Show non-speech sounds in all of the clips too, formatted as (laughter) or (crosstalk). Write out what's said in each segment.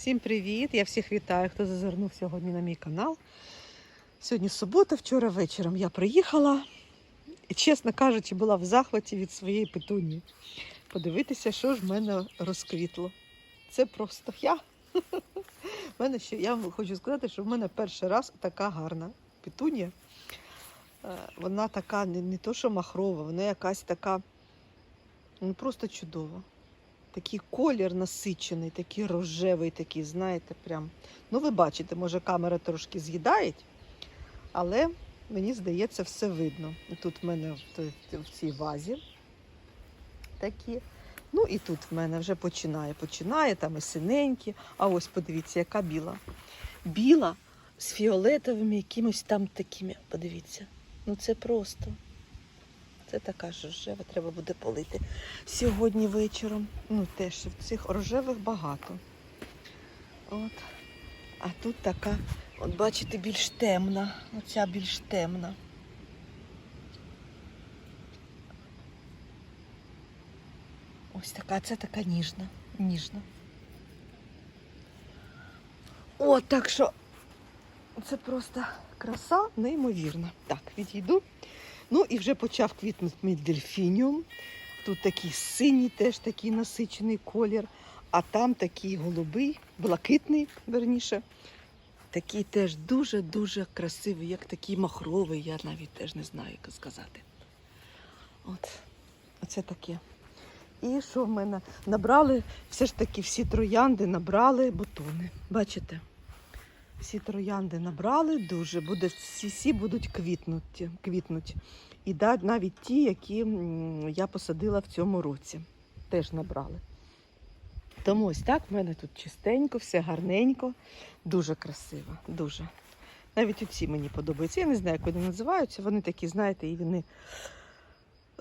Всім привіт! Я всіх вітаю, хто зазирнув сьогодні на мій канал. Сьогодні субота, вчора вечором я приїхала і, чесно кажучи, була в захваті від своєї петунії. Подивитися, що ж в мене розквітло. Це просто я. (laughs) Мене ще, я вам хочу сказати, що в мене перший раз така гарна петунія. Е, Вона така не, не то, що махрова, вона якась така ну, просто чудова. Такий колір насичений, такий рожевий, такий, знаєте, прям. Ну, ви бачите, може камера трошки з'їдає, але мені здається, все видно. Тут в мене в, цій вазі такі. Ну і тут в мене вже починає, починає, там і синенькі. А ось подивіться, яка біла. Біла з фіолетовими якимось там такими. Подивіться. Ну це просто. Це така ж рожева, треба буде полити сьогодні вечором. Ну, теж в цих рожевих багато. От. А тут така, от бачите, більш темна. Оця більш темна. Ось така, це така ніжна. Ніжна. О, так що це просто краса неймовірна. Так, відійду. Ну і вже почав квітнути дельфініум. Тут такий синій, теж такий насичений колір, а там такий голубий, блакитний, верніше. Такий теж дуже-дуже красивий, як такий махровий, я навіть теж не знаю, як сказати. От, оце таке. І що в мене? Набрали, все ж таки всі троянди набрали бутони. Бачите? Всі троянди набрали дуже, буде, всі, будуть квітнути, квітнуть. І навіть ті, які я посадила в цьому році, теж набрали. Тому ось так в мене тут чистенько, все гарненько, дуже красиво, дуже. Навіть оці мені подобаються. Я не знаю, як вони називаються. Вони такі, знаєте, і вони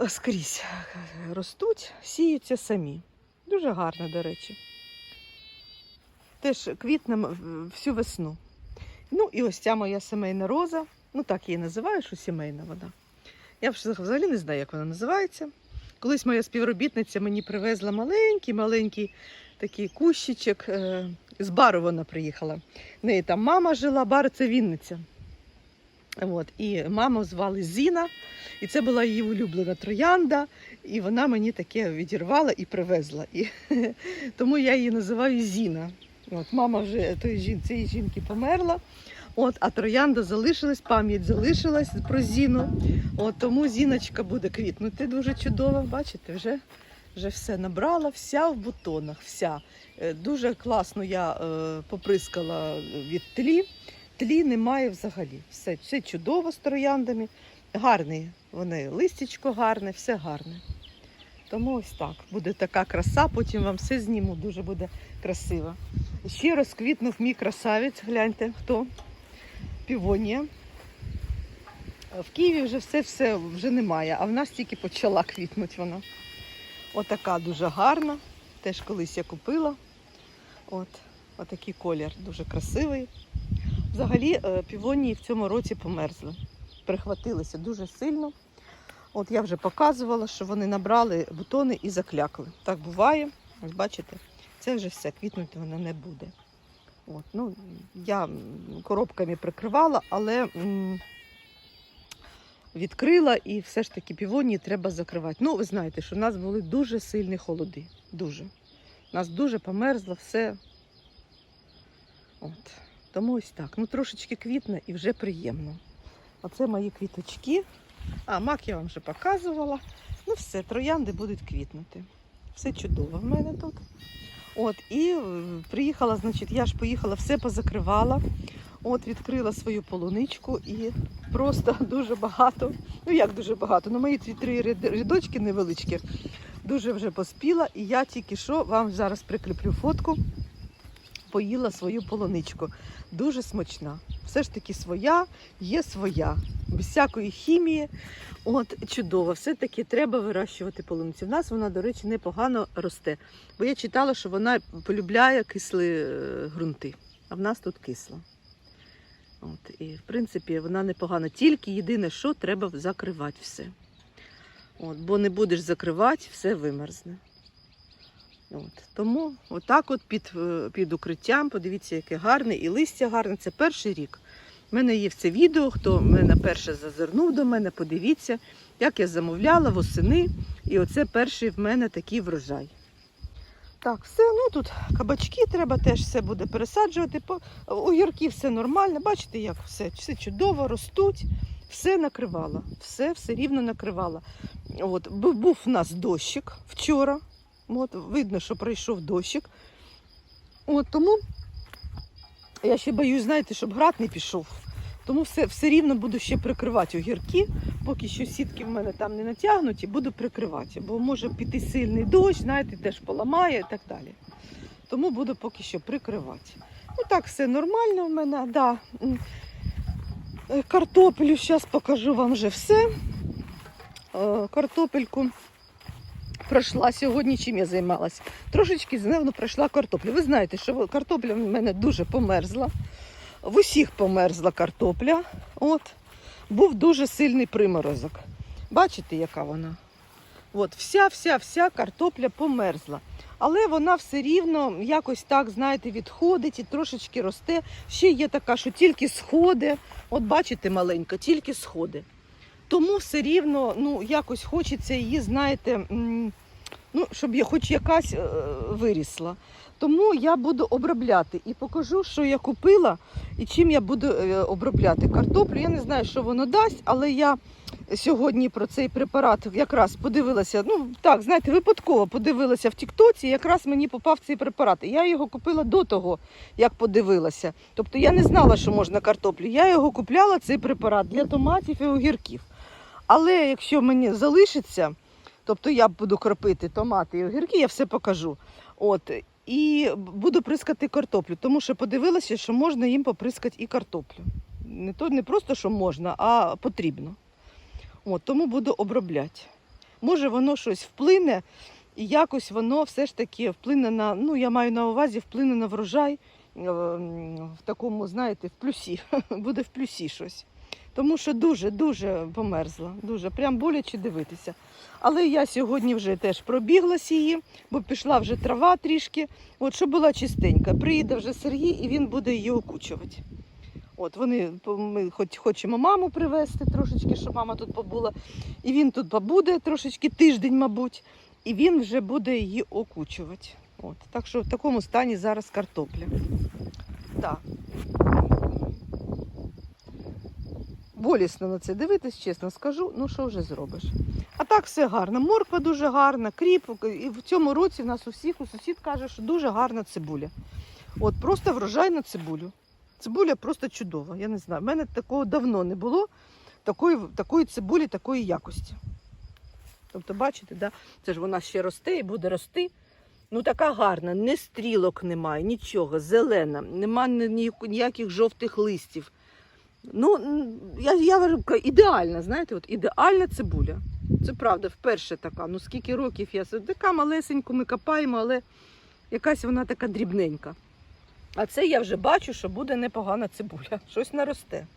скрізь ростуть, сіються самі. Дуже гарно, до речі. Теж квітне всю весну. Ну і ось ця моя сімейна роза. Ну так її називаю, що сімейна вона. Я взагалі не знаю, як вона називається. Колись моя співробітниця мені привезла маленький, маленький такий кущичок. е, З бару вона приїхала. В неї там мама жила, бар це Вінниця. От. І маму звали Зіна, і це була її улюблена троянда, і вона мені таке відірвала і привезла. І, (laughs) тому я її називаю Зіна. От, мама вже тої жін, цієї жінки померла. От, а троянда залишилась, пам'ять залишилась про Зіну. От, тому Зіночка буде квітнути дуже чудово. Бачите, вже, вже все набрала, вся в бутонах. Вся. Е, Дуже класно я е, поприскала від тлі. Тлі немає взагалі. Все, все чудово з трояндами. Гарний вони, листячко гарне, все гарне. Тому ось так. Буде така краса, потім вам все зніму, дуже буде красиво. Ще розквітнув мій красавець, гляньте, хто? Півонія. В Києві вже все все вже немає, а в нас тільки почала квітнути вона. Отака дуже гарна. Теж колись я купила. От, отакий колір дуже красивий. Взагалі е, півонії в цьому році померзли. Прихватилися дуже сильно. От я вже показувала, що вони набрали бутони і заклякли. Так буває. Ось бачите, це вже все, квітнути воно не буде. От, ну, я коробками прикривала, але м, відкрила і все ж таки півонії треба закривати. Ну, ви знаєте, що в нас були дуже сильні холоди. Дуже. У нас дуже померзло все. От. Тому ось так. Ну, трошечки квітне і вже приємно. Оце мої квіточки. А, мак я вам вже показувала. Ну все, троянди будуть квітнути. Все чудово в мене тут. От, і е, приїхала, значить, я ж поїхала, все позакривала. От, відкрила свою полуничку і просто (laughs) дуже багато. Ну як дуже багато? Ну, мої три рядочки невеличкі, дуже вже поспіла. І я тільки що вам зараз прикріплю фотку. Поїла свою полуничку. Дуже смачна. Все ж таки своя, є своя. Без всякої хімії. От чудово. Все-таки треба вирощувати полуницю. В нас вона, до речі, непогано росте. Бо я читала, що вона полюбляє кислі е, ґрунти, а в нас тут кисло. От, і в принципі вона непогана. Тільки єдине, що треба закривати все. От, бо не будеш закривати, все вимерзне. От. Тому отак от під, е, під укриттям, подивіться, яке гарне, і листя гарне. Це перший рік. У мене є це відео, хто мене перше зазирнув до мене, подивіться, як я замовляла восени. І оце перший в мене такий врожай. Так, все, ну тут кабачки треба теж все буде пересаджувати. По- Огірки все нормально. Бачите, як все, все чудово, ростуть, все накривала, все, все рівно накривала. От, був у нас дощик вчора. От, видно, що пройшов дощик. От, тому я ще боюсь, знаєте, щоб град не пішов. Тому все, все рівно буду ще прикривати огірки, поки що сітки в мене там не натягнуті, буду прикривати. Бо може піти сильний дощ, знаєте, теж поламає і так далі. Тому буду поки що прикривати. Ну так, все нормально в мене. Да. Е, Картоплю, зараз покажу вам вже все. Е, Картопельку пройшла сьогодні, чим я займалась. Трошечки зневно пройшла картоплю. Ви знаєте, що картопля в мене дуже померзла. В усіх померзла картопля. От. Був дуже сильний приморозок. Бачите, яка вона? От, вся, вся, вся картопля померзла. Але вона все рівно якось так, знаєте, відходить і трошечки росте. Ще є така, що тільки сходи. От бачите, маленька, тільки сходи. Тому все рівно ну, якось хочеться її, знаєте, ну, щоб я хоч якась е, вирісла. Тому я буду обробляти і покажу, що я купила і чим я буду е, обробляти картоплю. Я не знаю, що воно дасть, але я сьогодні про цей препарат якраз подивилася. Ну так, знаєте, випадково подивилася в Тіктоці. Якраз мені попав цей препарат. І Я його купила до того, як подивилася. Тобто я не знала, що можна картоплю. Я його купляла цей препарат для томатів і огірків. Але якщо мені залишиться, тобто я буду кропити томати і огірки, я все покажу. От. І буду прискати картоплю, тому що подивилася, що можна їм поприскати і картоплю. Не то не просто що можна, а потрібно. От, тому буду обробляти. Може, воно щось вплине, і якось воно все ж таки вплине на, ну я маю на увазі, вплине на врожай е, в такому, знаєте, в плюсі. (laughs) Буде в плюсі щось. Тому що дуже-дуже померзла, дуже прям боляче дивитися. Але я сьогодні вже теж пробіглась її, бо пішла вже трава трішки, от щоб була чистенька. Приїде вже Сергій і він буде її окучувати. От вони ми хоч хочемо маму привезти трошечки, щоб мама тут побула. І він тут побуде трошечки тиждень, мабуть, і він вже буде її окучувати. От. Так що в такому стані зараз картопля. Так. Болісно на це дивитись, чесно скажу, ну що вже зробиш. А так все гарно. Морква дуже гарна, кріп. І в цьому році в нас у всіх, у сусід каже, що дуже гарна цибуля. От просто врожай на цибулю. Цибуля просто чудова. Я не знаю. в мене такого давно не було, такої, такої цибулі, такої якості. Тобто, бачите, да? це ж вона ще росте і буде рости. Ну, така гарна, не стрілок немає, нічого, зелена, нема ні- ні- ніяких жовтих листів. Ну, я, я вважаю, ідеальна, знаєте, от ідеальна цибуля. Це правда, вперше така. Ну скільки років я така малесеньку ми копаємо, але якась вона така дрібненька. А це я вже бачу, що буде непогана цибуля, щось наросте.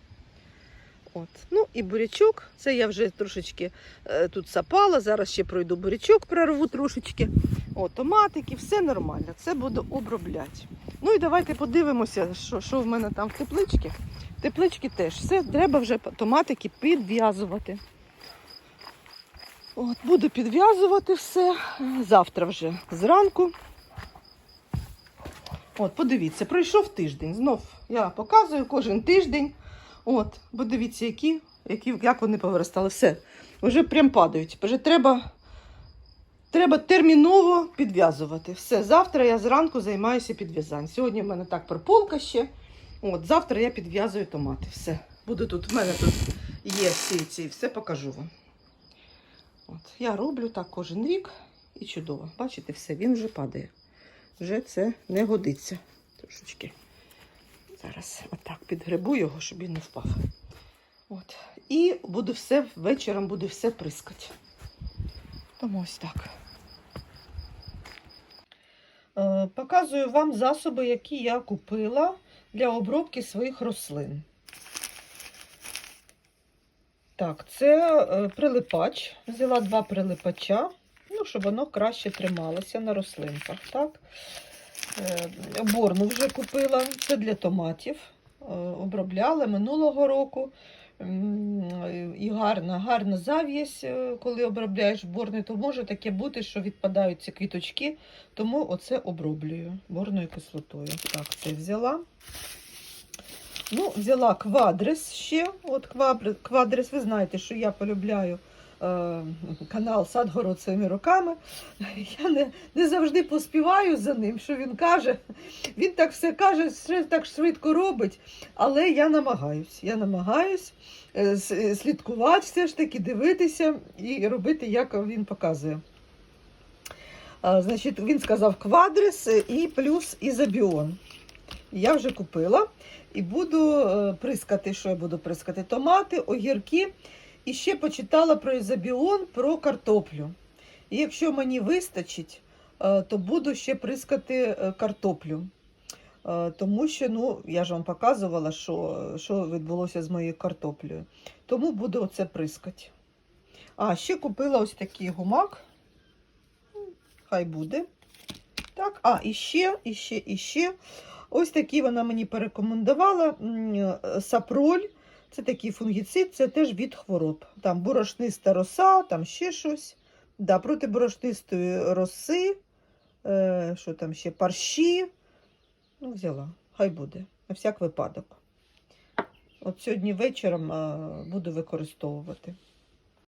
От. Ну і бурячок, це я вже трошечки е, тут сапала, зараз ще пройду бурячок, прорву трошечки. О, томатики, все нормально, це буду обробляти. Ну і давайте подивимося, що, що в мене там в тепличці. В тепличці теж все, треба вже томатики підв'язувати. От, буду підв'язувати все завтра вже зранку. От, подивіться, пройшов тиждень. Знов я показую кожен тиждень. От, бо дивіться, які, які, як вони повиростали. Все. Вже прям падають. Вже треба, треба терміново підв'язувати. Все, завтра я зранку займаюся підв'язанням. Сьогодні в мене так прополка ще. От, завтра я підв'язую томати. Все. Буду тут, в мене тут є всі ці, все покажу вам. От, я роблю так кожен рік і чудово. Бачите, все, він вже падає. Вже це не годиться трошечки. Зараз отак підгребу його, щоб він не впав. От. І буду все вечором буду все прискати. Тому ось так. Е, Показую вам засоби, які я купила для обробки своїх рослин. Так, це е, прилипач. Взяла два прилипача. ну, щоб воно краще трималося на рослинках. Так? Е, Борну вже купила, це для томатів. Е, Обробляла минулого року. І гарна, гарна зав'язь, е, коли обробляєш борни, то може таке бути, що відпадають ці квіточки, тому оце оброблюю борною кислотою. Так, це взяла. Ну, взяла квадрес ще. От квадрес, ви знаєте, що я полюбляю канал Сад город своїми руками. Я не, не завжди поспіваю за ним, що він каже. Він так все каже, все так швидко робить, але я намагаюсь. Я намагаюсь е, е, слідкувати все ж таки, дивитися і робити, як він показує. Значить, він сказав квадрес е, і плюс ізобіон. Я вже купила і буду е, прискати, що я буду прискати? Томати, огірки. І ще почитала про ізобіон, про картоплю. І якщо мені вистачить, е, то буду ще прискати е, картоплю. Е, Тому що, ну, я ж вам показувала, що, що відбулося з моєю картоплею. Тому буду оце прискати. А, ще купила ось такий гумак. Хай буде. Так, а, і ще, і ще, і ще. Ось такий вона мені порекомендувала. Сапроль. Це такий фунгіцид, це теж від хвороб. Там борошниста роса, там ще щось. Да, проти борошнистої роси. Е, що там ще? Парші. Ну, взяла. Хай буде. На всяк випадок. От сьогодні вечором е, буду використовувати.